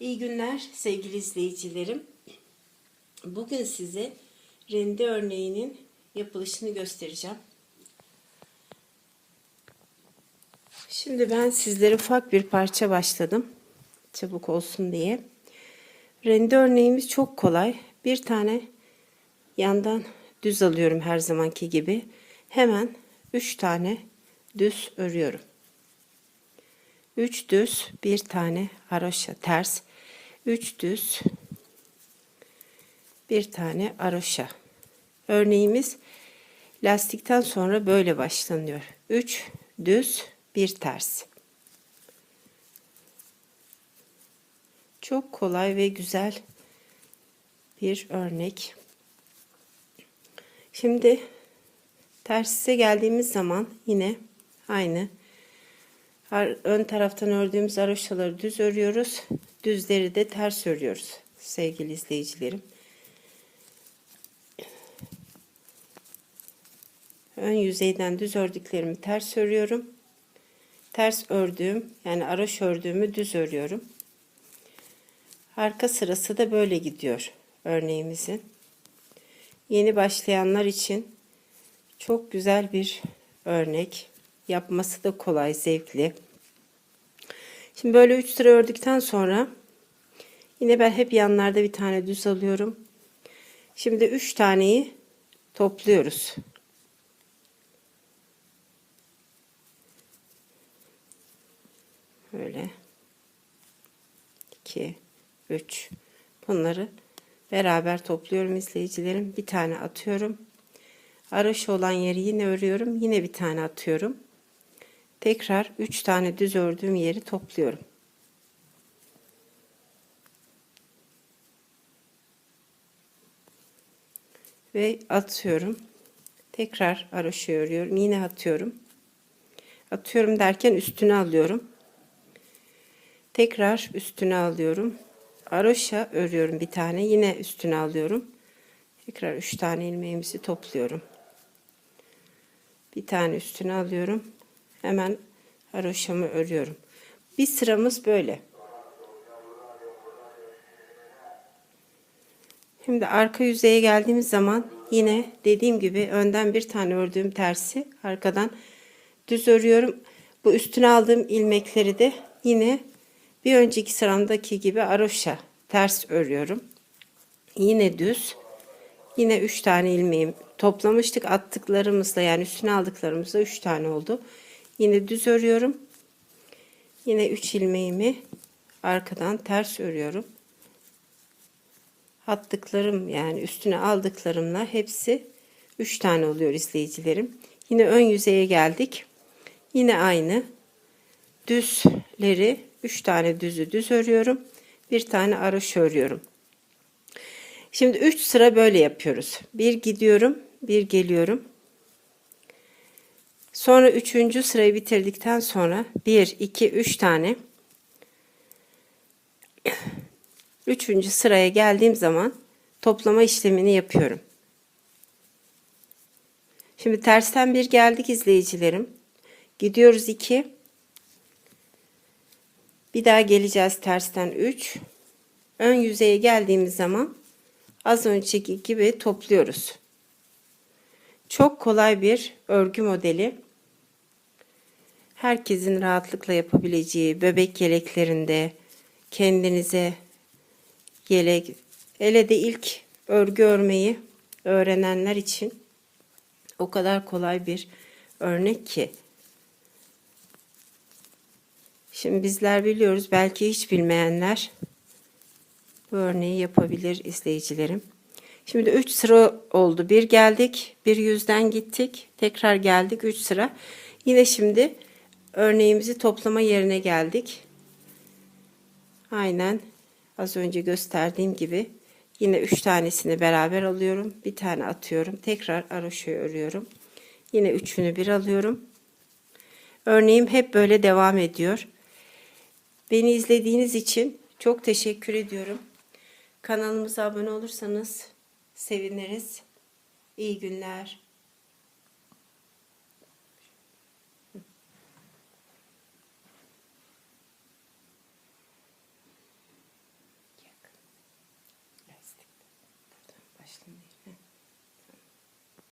İyi günler sevgili izleyicilerim. Bugün size rende örneğinin yapılışını göstereceğim. Şimdi ben sizlere ufak bir parça başladım. Çabuk olsun diye. Rende örneğimiz çok kolay. Bir tane yandan düz alıyorum her zamanki gibi. Hemen 3 tane düz örüyorum. 3 düz, bir tane haroşa ters, 3 düz, bir tane aroşa. Örneğimiz lastikten sonra böyle başlanıyor. 3 düz, bir ters. Çok kolay ve güzel bir örnek. Şimdi tersize geldiğimiz zaman yine aynı ön taraftan ördüğümüz aroşaları düz örüyoruz. Düzleri de ters örüyoruz sevgili izleyicilerim. Ön yüzeyden düz ördüklerimi ters örüyorum. Ters ördüğüm yani araş ördüğümü düz örüyorum. Arka sırası da böyle gidiyor örneğimizin. Yeni başlayanlar için çok güzel bir örnek. Yapması da kolay, zevkli. Şimdi böyle 3 sıra ördükten sonra yine ben hep yanlarda bir tane düz alıyorum. Şimdi 3 taneyi topluyoruz. Böyle 2 3 bunları beraber topluyorum izleyicilerim. Bir tane atıyorum. Araş olan yeri yine örüyorum. Yine bir tane atıyorum. Tekrar 3 tane düz ördüğüm yeri topluyorum. Ve atıyorum. Tekrar araşı örüyorum. Yine atıyorum. Atıyorum derken üstüne alıyorum. Tekrar üstüne alıyorum. Aroşa örüyorum bir tane. Yine üstüne alıyorum. Tekrar 3 tane ilmeğimizi topluyorum. Bir tane üstüne alıyorum hemen haroşamı örüyorum. Bir sıramız böyle. Şimdi arka yüzeye geldiğimiz zaman yine dediğim gibi önden bir tane ördüğüm tersi arkadan düz örüyorum. Bu üstüne aldığım ilmekleri de yine bir önceki sıramdaki gibi aroşa ters örüyorum. Yine düz. Yine 3 tane ilmeğim toplamıştık attıklarımızla yani üstüne aldıklarımızla 3 tane oldu. Yine düz örüyorum. Yine 3 ilmeğimi arkadan ters örüyorum. Attıklarım yani üstüne aldıklarımla hepsi 3 tane oluyor izleyicilerim. Yine ön yüzeye geldik. Yine aynı düzleri 3 tane düzü düz örüyorum. Bir tane araş örüyorum. Şimdi 3 sıra böyle yapıyoruz. Bir gidiyorum, bir geliyorum. Sonra üçüncü sırayı bitirdikten sonra 1, 2, 3 tane üçüncü sıraya geldiğim zaman toplama işlemini yapıyorum. Şimdi tersten bir geldik izleyicilerim. Gidiyoruz 2. Bir daha geleceğiz tersten 3. Ön yüzeye geldiğimiz zaman az önceki gibi topluyoruz. Çok kolay bir örgü modeli herkesin rahatlıkla yapabileceği bebek yeleklerinde kendinize yelek ele de ilk örgü örmeyi öğrenenler için o kadar kolay bir örnek ki. Şimdi bizler biliyoruz belki hiç bilmeyenler bu örneği yapabilir izleyicilerim. Şimdi 3 sıra oldu. Bir geldik, bir yüzden gittik, tekrar geldik 3 sıra. Yine şimdi örneğimizi toplama yerine geldik. Aynen az önce gösterdiğim gibi yine 3 tanesini beraber alıyorum. Bir tane atıyorum. Tekrar aroşoyu örüyorum. Yine üçünü bir alıyorum. Örneğim hep böyle devam ediyor. Beni izlediğiniz için çok teşekkür ediyorum. Kanalımıza abone olursanız seviniriz. İyi günler.